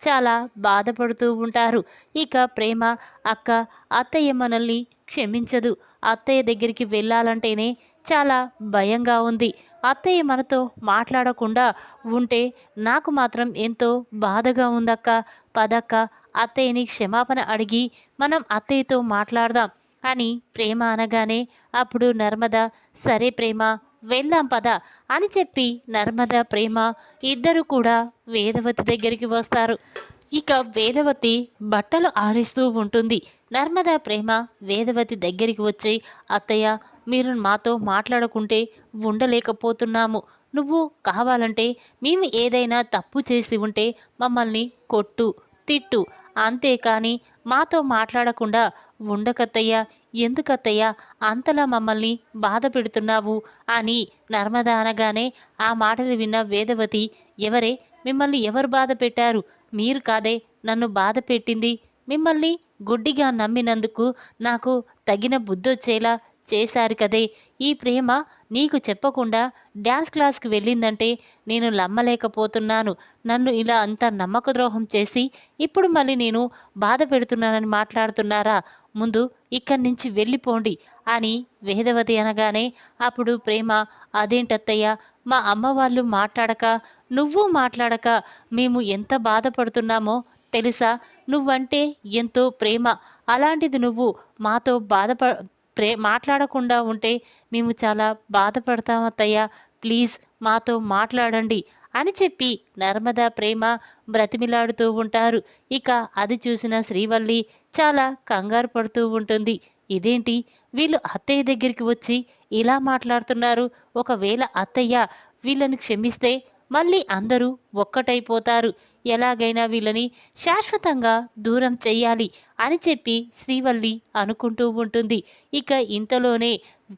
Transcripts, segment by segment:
చాలా బాధపడుతూ ఉంటారు. ఇక ప్రేమ అక్క అత్తయ్య మనల్ని క్షమించదు. అత్తయ్య దగ్గరికి వెళ్ళాలంటేనే చాలా భయంగా ఉంది. అత్తయ్య మనతో మాట్లాడకుండా ఉంటే నాకు మాత్రం ఎంతో బాధగా ఉందక్క. పదక్క అత్తయ్యని క్షమాపణ అడిగి మనం అత్తయ్యతో మాట్లాడదాం అని ప్రేమ అనగానే అప్పుడు నర్మద సరే ప్రేమ వెళ్దాం పద అని చెప్పి నర్మద ప్రేమ ఇద్దరు కూడా వేదవతి దగ్గరికి వస్తారు. ఇక వేదవతి బట్టలు ఆరేస్తూ ఉంటుంది. నర్మద ప్రేమ వేదవతి దగ్గరికి వచ్చి అత్తయ్య మీరు మాతో మాట్లాడకుంటే ఉండలేకపోతున్నాము. నువ్వు కావాలంటే మేము ఏదైనా తప్పు చేసి ఉంటే మమ్మల్ని కొట్టు తిట్టు. అంతేకాని మాతో మాట్లాడకుండా ఉండకత్తయ్యా ఎందుకత్తయ్యా అంతలా మమ్మల్ని బాధ పెడుతున్నావు అని నర్మద అనగానే ఆ మాటలు విన్న వేదవతి ఎవరే మిమ్మల్ని ఎవరు బాధ పెట్టారు? మీరు కాదే నన్ను బాధ పెట్టింది. మిమ్మల్ని గుడ్డిగా నమ్మినందుకు నాకు తగిన బుద్ధొచ్చేలా చేశారు కదే. ఈ ప్రేమ నీకు చెప్పకుండా డ్యాన్స్ క్లాస్కి వెళ్ళిందంటే నేను నమ్మలేకపోతున్నాను. నన్ను ఇలా అంత నమ్మక ద్రోహం చేసి ఇప్పుడు మళ్ళీ నేను బాధ పెడుతున్నానని మాట్లాడుతున్నారా? ముందు ఇక్కడి నుంచి వెళ్ళిపోండి అని వేదవతి అనగానే అప్పుడు ప్రేమ అదేంటత్తయ్య? మా అమ్మ వాళ్ళు మాట్లాడక నువ్వు మాట్లాడక మేము ఎంత బాధపడుతున్నామో తెలుసా? నువ్వంటే ఎంతో ప్రేమ. అలాంటిది నువ్వు మాతో బాధప ప్రే మాట్లాడకుండా ఉంటే మేము చాలా బాధపడతామత్తయ్య. ప్లీజ్ మాతో మాట్లాడండి అని చెప్పి నర్మదా ప్రేమ బ్రతిమిలాడుతూ ఉంటారు. ఇక అది చూసిన శ్రీవల్లి చాలా కంగారు పడుతూ ఉంటుంది. ఇదేంటి? వీళ్ళు అత్తయ్య దగ్గరికి వచ్చి ఇలా మాట్లాడుతున్నారు. ఒకవేళ అత్తయ్య వీళ్ళని క్షమిస్తే మళ్ళీ అందరూ ఒక్కటైపోతారు. ఎలాగైనా వీళ్ళని శాశ్వతంగా దూరం చెయ్యాలి అని చెప్పి శ్రీవల్లి అనుకుంటూ ఉంటుంది. ఇక ఇంతలోనే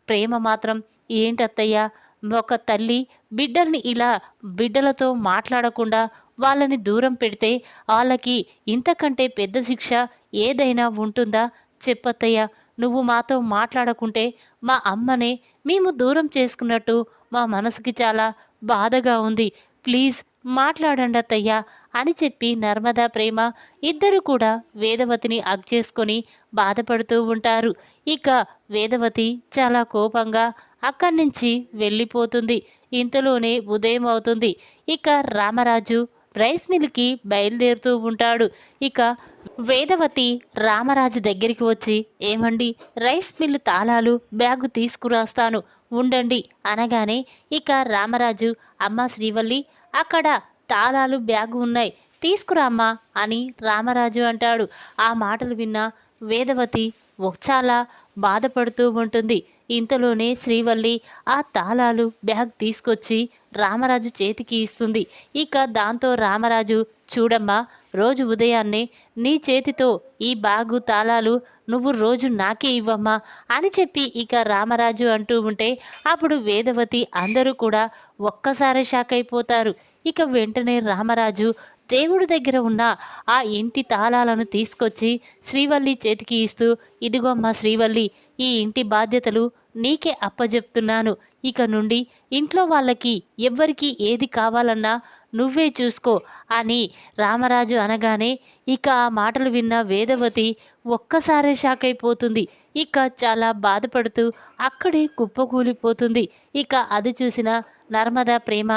ప్రేమ మాత్రం ఏంటత్తయ్య ఒక తల్లి బిడ్డల్ని ఇలా బిడ్డలతో మాట్లాడకుండా వాళ్ళని దూరం పెడితే వాళ్ళకి ఇంతకంటే పెద్ద శిక్ష ఏదైనా ఉంటుందా? చెప్పత్తయ్య నువ్వు మాతో మాట్లాడకుంటే మా అమ్మనే మేము దూరం చేసుకున్నట్టు మా మనసుకి చాలా బాధగా ఉంది. ప్లీజ్ మాట్లాడండి అత్తయ్యా అని చెప్పి నర్మదా ప్రేమ ఇద్దరు కూడా వేదవతిని అగ్ చేసుకొని బాధపడుతూ ఉంటారు. ఇక వేదవతి చాలా కోపంగా అక్కడి నుంచి వెళ్ళిపోతుంది. ఇంతలోనే ఉదయం అవుతుంది. ఇక రామరాజు రైస్ మిల్కి బయలుదేరుతూ ఉంటాడు. ఇక వేదవతి రామరాజు దగ్గరికి వచ్చి ఏమండి రైస్ మిల్లు తాళాలు బ్యాగు తీసుకురాస్తాను ఉండండి అనగానే ఇక రామరాజు అమ్మ శ్రీవల్లి అక్కడ తాళాలు బ్యాగు ఉన్నాయి. తీసుకురామ్మా అని రామరాజు అంటాడు. ఆ మాటలు విన్న వేదవతి చాలా బాధపడుతూ ఉంటుంది. ఇంతలోనే శ్రీవల్లి ఆ తాళాలు బ్యాగ్ తీసుకొచ్చి రామరాజు చేతికి ఇస్తుంది. ఇక దాంతో రామరాజు చూడమ్మా రోజు ఉదయాన్నే నీ చేతితో ఈ బాగు తాళాలు నువ్వు రోజు నాకే ఇవ్వమ్మా అని చెప్పి ఇక రామరాజు అంటూ ఉంటే అప్పుడు వేదవతి అందరూ కూడా ఒక్కసారి షాక్ అయిపోతారు. ఇక వెంటనే రామరాజు దేవుడి దగ్గర ఉన్న ఆ ఇంటి తాళాలను తీసుకొచ్చి శ్రీవల్లి చేతికి ఇస్తూ ఇదిగోమ్మా శ్రీవల్లి ఈ ఇంటి బాధ్యతలు నీకే అప్పజెప్తున్నాను. ఇక నుండి ఇంట్లో వాళ్ళకి ఎవ్వరికి ఏది కావాలన్నా నువ్వే చూసుకో అని రామరాజు అనగానే ఇక ఆ మాటలు విన్న వేదవతి ఒక్కసారే షాక్ అయిపోతుంది. ఇక చాలా బాధపడుతూ అక్కడే కుప్పకూలిపోతుంది. ఇక అది చూసిన నర్మదా ప్రేమ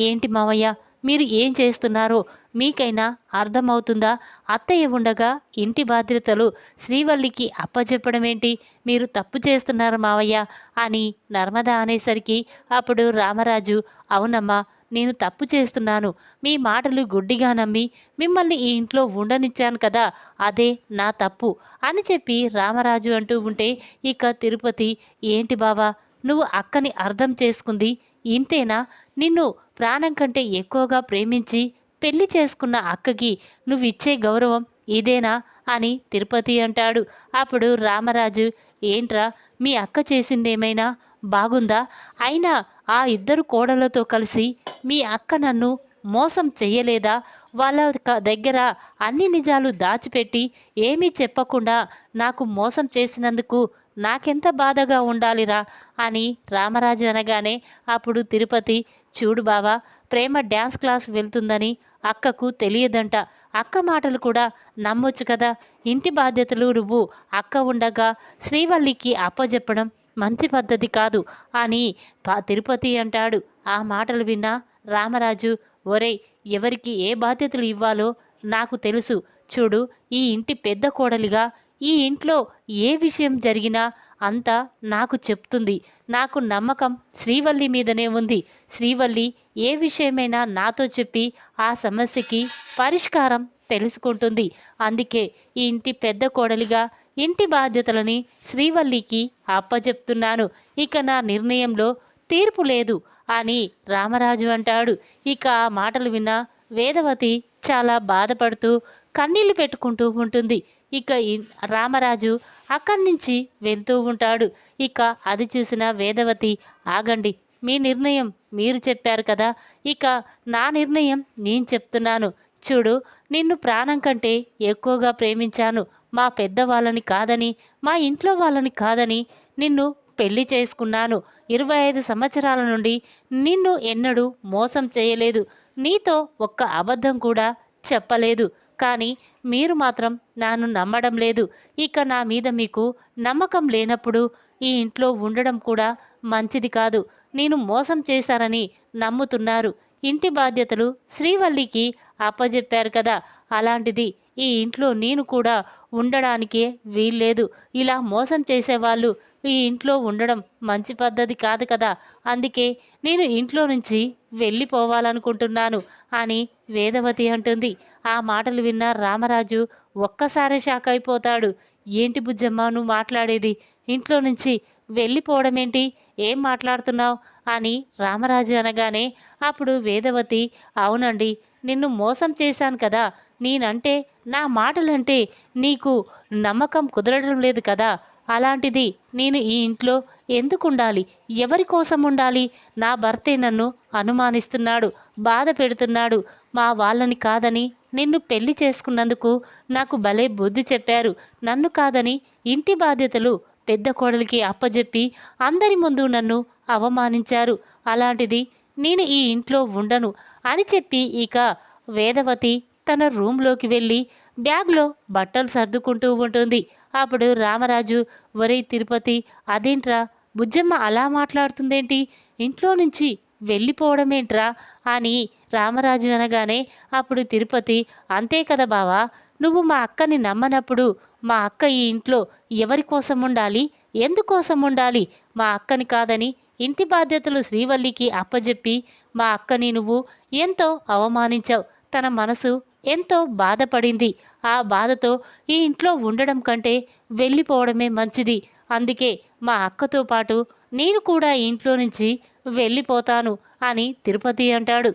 ఏంటి మావయ్య మీరు ఏం చేస్తున్నారో మీకైనా అర్థమవుతుందా? అత్తయ్య ఉండగా ఇంటి బాధ్యతలు శ్రీవల్లికి అప్పచెప్పడమేంటి మీరు తప్పు చేస్తున్నారు మావయ్య అని నర్మద అనేసరికి అప్పుడు రామరాజు అవునమ్మా నేను తప్పు చేస్తున్నాను. మీ మాటలు గుడ్డిగా నమ్మి మిమ్మల్ని ఈ ఇంట్లో ఉండనిచ్చాను కదా అదే నా తప్పు అని చెప్పి రామరాజు అంటూ ఉంటే ఇక తిరుపతి ఏంటి బావా నువ్వు అక్కని అర్థం చేసుకుంది. ఇంతేనా? నిన్ను ప్రాణం కంటే ఎక్కువగా ప్రేమించి పెళ్ళి చేసుకున్న అక్కకి నువ్విచ్చే గౌరవం ఇదేనా? అని తిరుపతి అంటాడు. అప్పుడు రామరాజు ఏంట్రా మీ అక్క చేసిందేమైనా బాగుందా? అయినా ఆ ఇద్దరు కోడలతో కలిసి మీ అక్క నన్ను మోసం చెయ్యలేదా? వాళ్ళ దగ్గర అన్ని నిజాలు దాచిపెట్టి ఏమీ చెప్పకుండా నాకు మోసం చేసినందుకు నాకెంత బాధగా ఉండాలిరా? అని రామరాజు అనగానే అప్పుడు తిరుపతి చూడు బావా ప్రేమ డ్యాన్స్ క్లాస్ వెళ్తుందని అక్కకు తెలియదంట. అక్క మాటలు కూడా నమ్మొచ్చు కదా? ఇంటి బాధ్యతలు నువ్వు అక్క ఉండగా శ్రీవల్లికి అప్పజెప్పడం మంచి పద్ధతి కాదు అని తిరుపతి అంటాడు. ఆ మాటలు విన్న రామరాజు ఒరేయ్ ఎవరికి ఏ బాధ్యతలు ఇవ్వాలో నాకు తెలుసు. చూడు ఈ ఇంటి పెద్ద కోడలిగా ఈ ఇంట్లో ఏ విషయం జరిగినా అంతా నాకు చెప్తుంది. నాకు నమ్మకం శ్రీవల్లి మీదనే ఉంది. శ్రీవల్లి ఏ విషయమైనా నాతో చెప్పి ఆ సమస్యకి పరిష్కారం తెలుసుకుంటుంది. అందుకే ఈ ఇంటి పెద్ద కోడలిగా ఇంటి బాధ్యతలని శ్రీవల్లికి అప్పజెప్తున్నాను. ఇక నా నిర్ణయంలో తీర్పు లేదు అని రామరాజు అంటాడు. ఇక ఆ మాటలు విన్న వేదవతి చాలా బాధపడుతూ కన్నీళ్ళు పెట్టుకుంటూ ఉంటుంది. ఇక రామరాజు అక్కడి నుంచి వెళ్తూ ఉంటాడు. ఇక అది చూసిన వేదవతి ఆగండి మీ నిర్ణయం మీరు చెప్పారు కదా ఇక నా నిర్ణయం నేను చెప్తున్నాను. చూడు నిన్ను ప్రాణం కంటే ఎక్కువగా ప్రేమించాను. మా పెద్దవాళ్ళని కాదని మా ఇంట్లో వాళ్ళని కాదని నిన్ను పెళ్ళి చేసుకున్నాను. ఇరవై ఐదు సంవత్సరాల నుండి నిన్ను ఎన్నడూ మోసం చేయలేదు. నీతో ఒక్క అబద్ధం కూడా చెప్పలేదు. కానీ మీరు మాత్రం నన్ను నమ్మడం లేదు. ఇక నా మీద మీకు నమ్మకం లేనప్పుడు ఈ ఇంట్లో ఉండడం కూడా మంచిది కాదు. నేను మోసం చేశానని నమ్ముతున్నారు. ఇంటి బాధ్యతలు శ్రీవల్లికి అప్పజెప్పారు కదా. అలాంటిది ఈ ఇంట్లో నేను కూడా ఉండడానికే వీల్లేదు. ఇలా మోసం చేసేవాళ్ళు ఈ ఇంట్లో ఉండడం మంచి పద్ధతి కాదు కదా. అందుకే నేను ఇంట్లో నుంచి వెళ్ళిపోవాలనుకుంటున్నాను అని వేదవతి అంటుంది. ఆ మాటలు విన్న రామరాజు ఒక్కసారి షాక్ అయిపోతాడు. ఏంటి బుజ్జమ్మ నువ్వు మాట్లాడేది? ఇంట్లో నుంచి వెళ్ళిపోవడం ఏంటి ఏం మాట్లాడుతున్నావు? అని రామరాజు అనగానే అప్పుడు వేదవతి అవునండి నిన్ను మోసం చేశాను కదా. నేనంటే నా మాటలంటే నీకు నమ్మకం కుదరడం లేదు కదా? అలాంటిది నేను ఈ ఇంట్లో ఎందుకు ఉండాలి ఎవరి కోసం ఉండాలి? నా భర్తే నన్ను అనుమానిస్తున్నాడు బాధ పెడుతున్నాడు. మా వాళ్ళని కాదని నిన్ను పెళ్ళి చేసుకున్నందుకు నాకు భలే బుద్ధి చెప్పారు. నన్ను కాదని ఇంటి బాధ్యతలు పెద్ద కోడలికి అప్పజెప్పి అందరి ముందు నన్ను అవమానించారు. అలాంటిది నేను ఈ ఇంట్లో ఉండను అని చెప్పి ఇక వేదవతి తన రూమ్లోకి వెళ్ళి బ్యాగ్లో బట్టలు సర్దుకుంటూ ఉంటుంది. అప్పుడు రామరాజు ఒరే తిరుపతి అదేంట్రా? బుజ్జమ్మ అలా మాట్లాడుతుందేంటి? ఇంట్లో నుంచి వెళ్ళిపోవడమేంట్రా? అని రామరాజు అనగానే అప్పుడు తిరుపతి అంతే కదా బావా నువ్వు మా అక్కని నమ్మనప్పుడు మా అక్క ఈ ఇంట్లో ఎవరి కోసం ఉండాలి? ఎందుకోసం ఉండాలి? మా అక్కని కాదని ఇంటి బాధ్యతలు శ్రీవల్లికి అప్పజెప్పి మా అక్కని నువ్వు ఎంతో అవమానించావు. తన మనసు ఎంతో బాధపడింది. ఆ బాధతో ఈ ఇంట్లో ఉండడం కంటే వెళ్ళిపోవడమే మంచిది. అందుకే మా అక్కతో పాటు నేను కూడా ఇంట్లో నుంచి వెళ్ళిపోతాను అని తిరుపతి అంటాడు.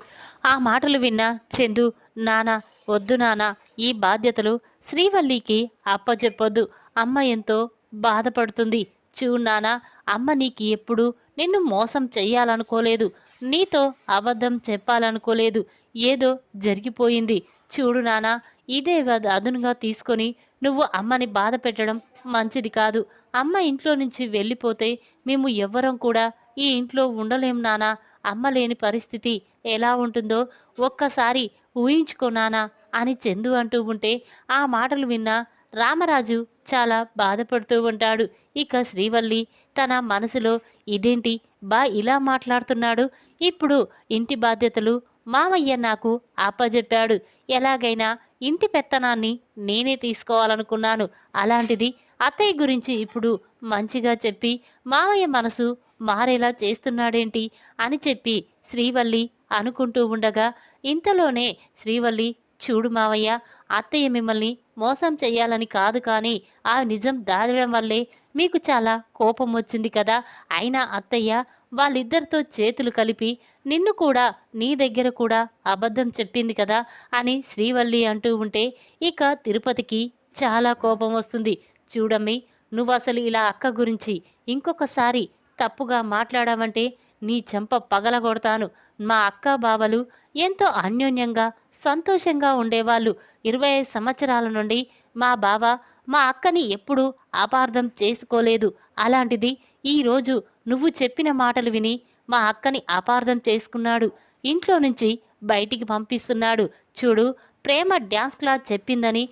ఆ మాటలు విన్న చందు నానా వద్దు నానా ఈ బాధ్యతలు శ్రీవల్లికి అప్పచెప్పొద్దు అమ్మ ఎంతో బాధపడుతుంది. చూడు నానా అమ్మ నీకు ఎప్పుడు నిన్ను మోసం చెయ్యాలనుకోలేదు. నీతో అబద్ధం చెప్పాలనుకోలేదు. ఏదో జరిగిపోయింది. చూడు నానా ఇదే అదునుగా తీసుకొని నువ్వు అమ్మని బాధ పెట్టడం మంచిది కాదు. అమ్మ ఇంట్లో నుంచి వెళ్ళిపోతే మేము ఎవ్వరం కూడా ఈ ఇంట్లో ఉండలేం నానా అమ్మ లేని పరిస్థితి ఎలా ఉంటుందో ఒక్కసారి ఊహించుకో నానా అని చందు అంటూ ఉంటే ఆ మాటలు విన్న రామరాజు చాలా బాధపడుతూ ఉంటాడు. ఇక శ్రీవల్లి తన మనసులో ఇదేంటి? బా ఇలా మాట్లాడుతున్నాడు. ఇప్పుడు ఇంటి బాధ్యతలు మామయ్య నాకు అప్పజెప్పాడు. ఎలాగైనా ఇంటి పెత్తనాన్ని నేనే తీసుకోవాలనుకున్నాను. అలాంటిది అత్తయ్య గురించి ఇప్పుడు మంచిగా చెప్పి మామయ్య మనసు మారేలా చేస్తున్నాడేంటి అని చెప్పి శ్రీవల్లి అనుకుంటూ ఉండగా ఇంతలోనే శ్రీవల్లి చూడు మావయ్య అత్తయ్య మిమ్మల్ని మోసం చెయ్యాలని కాదు కానీ ఆ నిజం దాడడం వల్లే మీకు చాలా కోపం వచ్చింది కదా. అయినా అత్తయ్య వాళ్ళిద్దరితో చేతులు కలిపి నిన్ను కూడా నీ దగ్గర కూడా అబద్ధం చెప్పింది కదా అని శ్రీవల్లి అంటూ ఉంటే ఇక తిరుపతికి చాలా కోపం వస్తుంది. చూడమ్మి నువ్వు అసలు ఇలా అక్క గురించి ఇంకొకసారి తప్పుగా మాట్లాడావంటే నీ చెంప పగలగొడతాను. మా అక్క బావలు ఎంతో అన్యోన్యంగా సంతోషంగా ఉండేవాళ్ళు. ఇరవై ఐదు సంవత్సరాల నుండి మా బావ మా అక్కని ఎప్పుడూ అపార్థం చేసుకోలేదు. అలాంటిది ఈరోజు నువ్వు చెప్పిన మాటలు విని మా అక్కని అపార్థం చేసుకున్నాడు. ఇంట్లో నుంచి బయటికి పంపిస్తున్నాడు. చూడు ప్రేమ డ్యాన్స్ క్లాస్ చెప్పిందని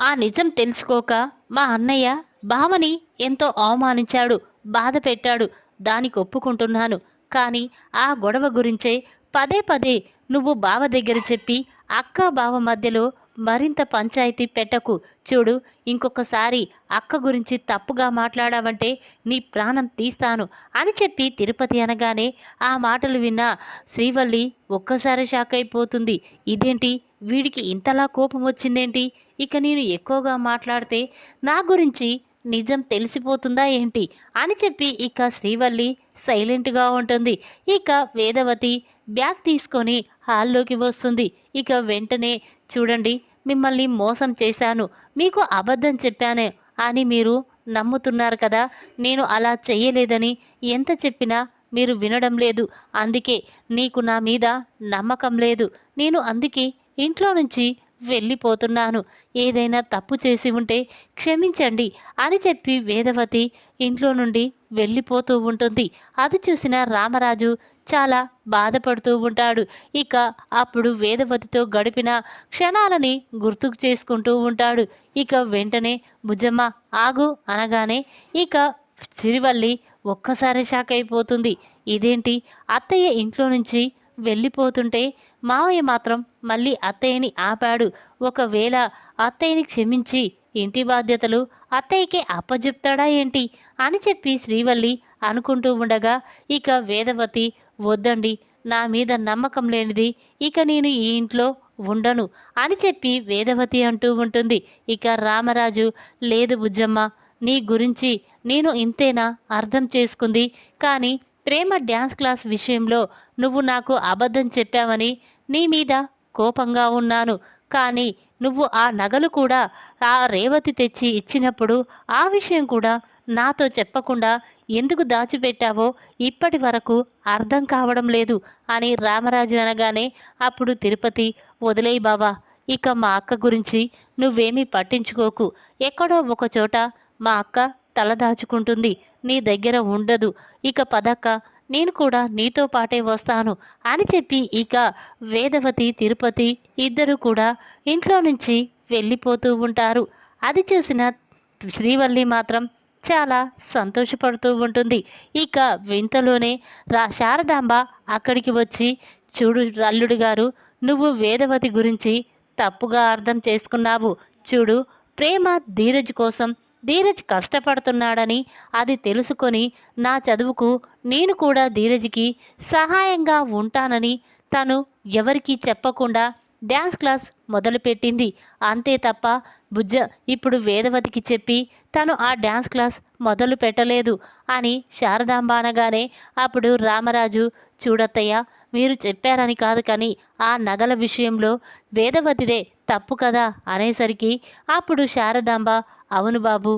ఆ నిజం తెలుసుకోక మా అన్నయ్య భావని ఎంతో అవమానించాడు బాధ పెట్టాడు దానికి ఒప్పుకుంటున్నాను. కానీ ఆ గొడవ గురించే పదే పదే నువ్వు బావ దగ్గర చెప్పి అక్క బావ మధ్యలో మరింత పంచాయతీ పెట్టకు. చూడు ఇంకొకసారి అక్క గురించి తప్పుగా మాట్లాడావంటే నీ ప్రాణం తీస్తాను అని చెప్పి తిరుపతి అనగానే ఆ మాటలు విన్న శ్రీవల్లి ఒక్కసారి షాక్ అయిపోతుంది. ఇదేంటి? వీడికి ఇంతలా కోపం వచ్చిందేంటి? ఇక నేను ఎక్కువగా మాట్లాడితే నా గురించి నిజం తెలిసిపోతుందా ఏంటి? అని చెప్పి ఇక శ్రీవల్లి సైలెంట్గా ఉంటుంది. ఇక వేదవతి బ్యాగ్ తీసుకొని హాల్లోకి వస్తుంది. ఇక వెంటనే చూడండి మిమ్మల్ని మోసం చేశాను. మీకు అబద్ధం చెప్పానే అని మీరు నమ్ముతున్నారు కదా? నేను అలా చెయ్యలేదని ఎంత చెప్పినా మీరు వినడం లేదు. అందుకే నీకు నా మీద నమ్మకం లేదు. నేను అందుకే ఇంట్లో నుంచి వెళ్ళిపోతున్నాను. ఏదైనా తప్పు చేసి ఉంటే క్షమించండి అని చెప్పి వేదవతి ఇంట్లో నుండి వెళ్ళిపోతూ ఉంటుంది. అది చూసిన రామరాజు చాలా బాధపడుతూ ఉంటాడు. ఇక అప్పుడు వేదవతితో గడిపిన క్షణాలని గుర్తుకు చేసుకుంటూ ఉంటాడు. ఇక వెంటనే భుజమ్మ ఆగు అనగానే ఇక సిరివల్లి ఒక్కసారి షాక్ అయిపోతుంది. ఇదేంటి? అత్తయ్య ఇంట్లో నుంచి వెళ్ళిపోతుంటే మావయ్య మాత్రం మళ్ళీ అత్తయ్యని ఆపాడు. ఒకవేళ అత్తయ్యని క్షమించి ఇంటి బాధ్యతలు అత్తయ్యకే అప్పజెప్తాడా ఏంటి? అని చెప్పి శ్రీవల్లి అనుకుంటూ ఉండగా ఇక వేదవతి వద్దండి నా మీద నమ్మకం లేనిది ఇక నేను ఈ ఇంట్లో ఉండను అని చెప్పి వేదవతి అంటూ ఉంటుంది. ఇక రామరాజు లేదు బుజ్జమ్మ నీ గురించి నేను ఇంతేనా అర్థం చేసుకుంది. కానీ ప్రేమ డ్యాన్స్ క్లాస్ విషయంలో నువ్వు నాకు అబద్ధం చెప్పావని నీ మీద కోపంగా ఉన్నాను. కానీ నువ్వు ఆ నగలు కూడా ఆ రేవతి తెచ్చి ఇచ్చినప్పుడు ఆ విషయం కూడా నాతో చెప్పకుండా ఎందుకు దాచిపెట్టావో ఇప్పటి వరకు అర్థం కావడం లేదు అని రామరాజు అనగానే అప్పుడు తిరుపతి వదిలేయి బావా ఇక మా అక్క గురించి నువ్వేమీ పట్టించుకోకు. ఎక్కడో ఒకచోట మా అక్క తల దాచుకుంటుంది. నీ దగ్గర ఉండదు. ఇక పదక్క నేను కూడా నీతో పాటే వస్తాను అని చెప్పి ఇక వేదవతి తిరుపతి ఇద్దరు కూడా ఇంట్లో నుంచి వెళ్ళిపోతూ ఉంటారు. అది చూసిన శ్రీవల్లి మాత్రం చాలా సంతోషపడుతూ ఉంటుంది. ఇక వింతలోనే రా శారదాంబ అక్కడికి వచ్చి చూడు అల్లుడు గారు నువ్వు వేదవతి గురించి తప్పుగా అర్థం చేసుకున్నావు. చూడు ప్రేమ ధీరజ్ కోసం ధీరజ్ కష్టపడుతున్నాడని అది తెలుసుకొని నా చదువుకు నేను కూడా ధీరజ్కి సహాయంగా ఉంటానని తను ఎవరికీ చెప్పకుండా డ్యాన్స్ క్లాస్ మొదలుపెట్టింది. అంతే తప్ప బుజ్జ ఇప్పుడు వేదవతికి చెప్పి తను ఆ డ్యాన్స్ క్లాస్ మొదలు పెట్టలేదు అని శారదాంబ అనగానే అప్పుడు రామరాజు చూడత్తయ్య మీరు చెప్పారని కాదు కానీ ఆ నగల విషయంలో వేదవతిదే తప్పు కదా అనేసరికి అప్పుడు శారదాంబ అవును బాబు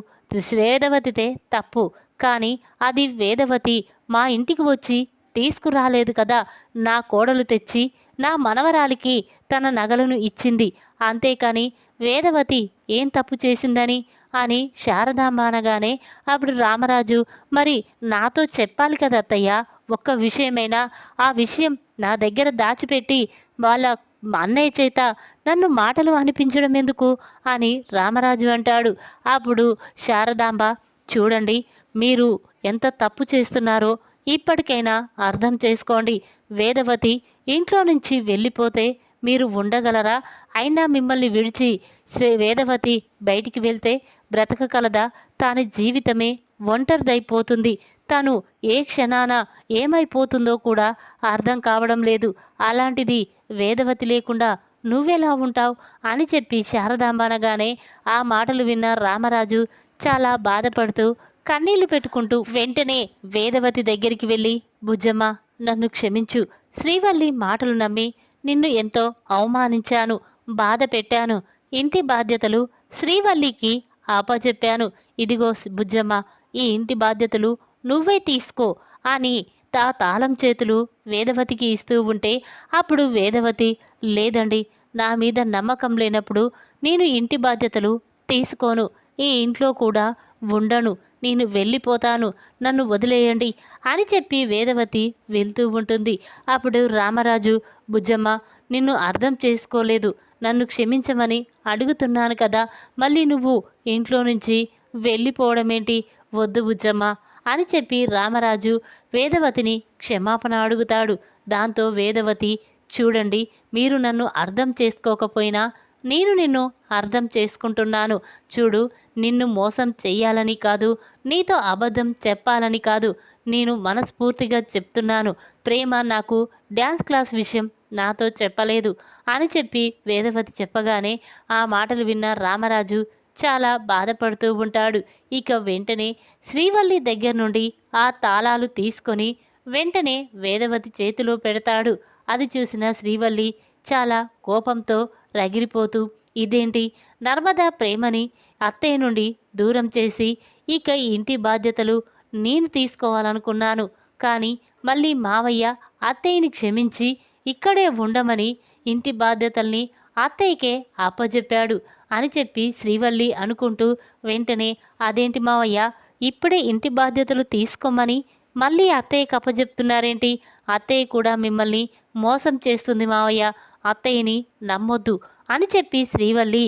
వేదవతిదే తప్పు కానీ అది వేదవతి మా ఇంటికి వచ్చి తీసుకురాలేదు కదా నా కోడలు తెచ్చి నా మనవరాలికి తన నగలను ఇచ్చింది అంతేకాని వేదవతి ఏం తప్పు చేసిందని? అని శారదాంబ అనగానే అప్పుడు రామరాజు మరి నాతో చెప్పాలి కదా అత్తయ్య ఒక్క విషయమైనా ఆ విషయం నా దగ్గర దాచిపెట్టి వాళ్ళ మా అన్నయ్య చేత నన్ను మాటలు అనిపించడం ఎందుకు? అని రామరాజు అంటాడు. అప్పుడు శారదాంబ చూడండి మీరు ఎంత తప్పు చేస్తున్నారో ఇప్పటికైనా అర్థం చేసుకోండి. వేదవతి ఇంట్లో నుంచి వెళ్ళిపోతే మీరు ఉండగలరా? అయినా మిమ్మల్ని విడిచి శ్రీ వేదవతి బయటికి వెళ్తే బ్రతకగలదా? తాని జీవితమే ఒంటరిదైపోతుంది. తను ఏ క్షణాన ఏమైపోతుందో కూడా అర్థం కావడం లేదు. అలాంటిది వేదవతి లేకుండా నువ్వెలా ఉంటావు? అని చెప్పి శారదాంబనగానే ఆ మాటలు విన్న రామరాజు చాలా బాధపడుతూ కన్నీళ్ళు పెట్టుకుంటూ వెంటనే వేదవతి దగ్గరికి వెళ్ళి బుజ్జమ్మ నన్ను క్షమించు. శ్రీవల్లి మాటలు నమ్మి నిన్ను ఎంతో అవమానించాను బాధ పెట్టాను. ఇంటి బాధ్యతలు శ్రీవల్లికి ఆపచెప్పాను ఇదిగో బుజ్జమ్మ ఈ ఇంటి బాధ్యతలు నువ్వే తీసుకో అని తా తాళం చేతులు వేదవతికి ఇస్తూ ఉంటే అప్పుడు వేదవతి లేదండి నా మీద నమ్మకం లేనప్పుడు నేను ఇంటి బాధ్యతలు తీసుకోను ఈ ఇంట్లో కూడా ఉండను నేను వెళ్ళిపోతాను నన్ను వదిలేయండి అని చెప్పి వేదవతి వెళ్తూ ఉంటుంది. అప్పుడు రామరాజు బుజ్జమ్మ నిన్ను అర్థం చేసుకోలేదు నన్ను క్షమించమని అడుగుతున్నాను కదా మళ్ళీ నువ్వు ఇంట్లో నుంచి వెళ్ళిపోవడమేంటి? వద్దు బుజ్జమ్మ అని చెప్పి రామరాజు వేదవతిని క్షమాపణ అడుగుతాడు. దాంతో వేదవతి చూడండి మీరు నన్ను అర్థం చేసుకోకపోయినా నేను నిన్ను అర్థం చేసుకుంటున్నాను. చూడు నిన్ను మోసం చెయ్యాలని కాదు నీతో అబద్ధం చెప్పాలని కాదు. నేను మనస్ఫూర్తిగా చెప్తున్నాను. ప్రేమ నాకు డ్యాన్స్ క్లాస్ విషయం నాతో చెప్పలేదు అని చెప్పి వేదవతి చెప్పగానే ఆ మాటలు విన్న రామరాజు చాలా బాధపడుతూ ఉంటాడు. ఇక వెంటనే శ్రీవల్లి దగ్గర నుండి ఆ తాళాలు తీసుకొని వెంటనే వేదవతి చేతిలో పెడతాడు. అది చూసిన శ్రీవల్లి చాలా కోపంతో రగిలిపోతూ ఇదేంటి? నర్మదా ప్రేమని అత్తయ్య నుండి దూరం చేసి ఇక ఇంటి బాధ్యతలు నేను తీసుకోవాలనుకున్నాను. కానీ మళ్ళీ మావయ్య అత్తయ్యని క్షమించి ఇక్కడే ఉండమని ఇంటి బాధ్యతల్ని అత్తయ్యకే అప్పజెప్పాడు అని చెప్పి శ్రీవల్లి అనుకుంటూ వెంటనే అదేంటి మావయ్య ఇప్పుడే ఇంటి బాధ్యతలు తీసుకోమని మళ్ళీ అత్తయ్యకి అప్పజెప్తున్నారేంటి? అత్తయ్య కూడా మిమ్మల్ని మోసం చేస్తుంది మావయ్య అత్తయ్యని నమ్మొద్దు అని చెప్పి శ్రీవల్లి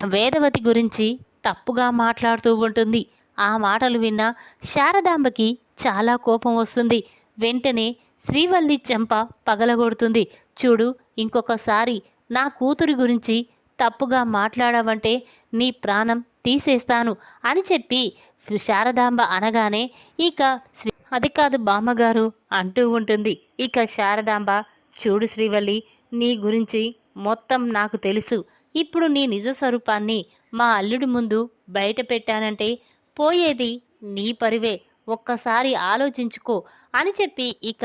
వేదవతి గురించి తప్పుగా మాట్లాడుతూ ఉంటుంది. ఆ మాటలు విన్న శారదాంబకి చాలా కోపం వస్తుంది. వెంటనే శ్రీవల్లి చెంప పగలగొడుతుంది. చూడు ఇంకొకసారి నా కూతురి గురించి తప్పుగా మాట్లాడావంటే నీ ప్రాణం తీసేస్తాను అని చెప్పి శారదాంబ అనగానే ఇక శ్రీ అది కాదు బామ్మగారు అంటూ ఉంటుంది. ఇక శారదాంబ చూడు శ్రీవల్లి నీ గురించి మొత్తం నాకు తెలుసు. ఇప్పుడు నీ నిజ స్వరూపాన్ని మా అల్లుడి ముందు బయట పెట్టానంటే పోయేది నీ పరివే. ఒక్కసారి ఆలోచించుకో అని చెప్పి ఇక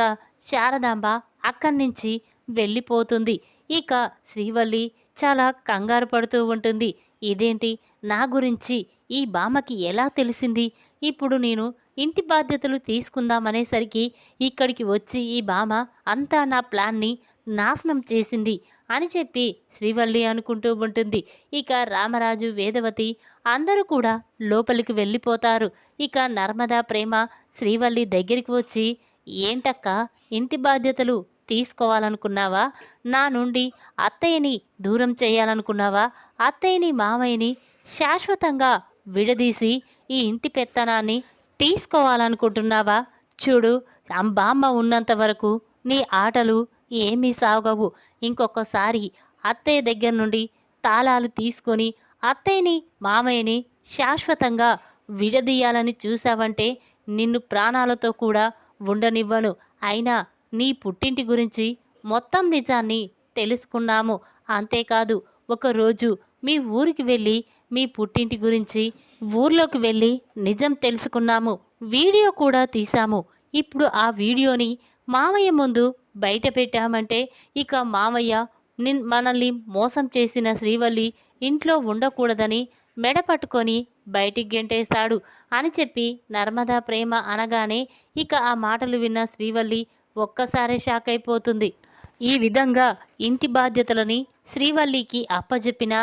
శారదాంబ అక్కడి నుంచి వెళ్ళిపోతుంది. ఇక శ్రీవల్లి చాలా కంగారు పడుతూ ఉంటుంది. ఇదేంటి? నా గురించి ఈ బామకి ఎలా తెలిసింది? ఇప్పుడు నేను ఇంటి బాధ్యతలు తీసుకుందామనేసరికి ఇక్కడికి వచ్చి ఈ బామ అంతా నా ప్లాన్ని నాశనం చేసింది అని చెప్పి శ్రీవల్లి అనుకుంటూ ఉంటుంది. ఇక రామరాజు వేదవతి అందరూ కూడా లోపలికి వెళ్ళిపోతారు. ఇక నర్మదా ప్రేమ శ్రీవల్లి దగ్గరికి వచ్చి ఏంటక్క? ఇంటి బాధ్యతలు తీసుకోవాలనుకున్నావా? నా నుండి అత్తయ్యని దూరం చేయాలనుకున్నావా? అత్తయ్యని మామయ్యని శాశ్వతంగా విడదీసి ఈ ఇంటి పెత్తనాన్ని తీసుకోవాలనుకుంటున్నావా? చూడు అం- బామ్మ ఉన్నంత వరకు నీ ఆటలు ఏమీ సాగవు. ఇంకొకసారి అత్తయ్య దగ్గర నుండి తాళాలు తీసుకొని అత్తయ్యని మామయ్యని శాశ్వతంగా విడదీయాలని చూసావంటే నిన్ను ప్రాణాలతో కూడా ఉండనివ్వను. అయినా నీ పుట్టింటి గురించి మొత్తం నిజాన్ని తెలుసుకున్నాము. అంతేకాదు ఒకరోజు మీ ఊరికి వెళ్ళి మీ పుట్టింటి గురించి ఊర్లోకి వెళ్ళి నిజం తెలుసుకున్నాము. వీడియో కూడా తీసాము ఇప్పుడు ఆ వీడియోని మామయ్య ముందు బయట పెట్టామంటే ఇక మామయ్య నిన్ మనల్ని మోసం చేసిన శ్రీవల్లి ఇంట్లో ఉండకూడదని మెడ పట్టుకొని బయటికి గెంటేస్తాడు అని చెప్పి నర్మదా ప్రేమ అనగానే ఇక ఆ మాటలు విన్న శ్రీవల్లి ఒక్కసారే షాక్ అయిపోతుంది. ఈ విధంగా ఇంటి బాధ్యతలని శ్రీవల్లికి అప్పజెప్పిన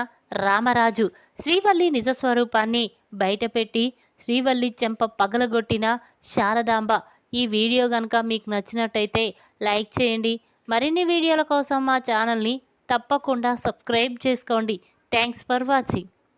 రామరాజు శ్రీవల్లి నిజస్వరూపాన్ని బయటపెట్టి శ్రీవల్లి చెంప పగలగొట్టిన శారదాంబ. ఈ వీడియో కనుక మీకు నచ్చినట్టయితే లైక్ చేయండి. మరిన్ని వీడియోల కోసం మా ఛానల్ని తప్పకుండా సబ్స్క్రైబ్ చేసుకోండి. Thanks for watching.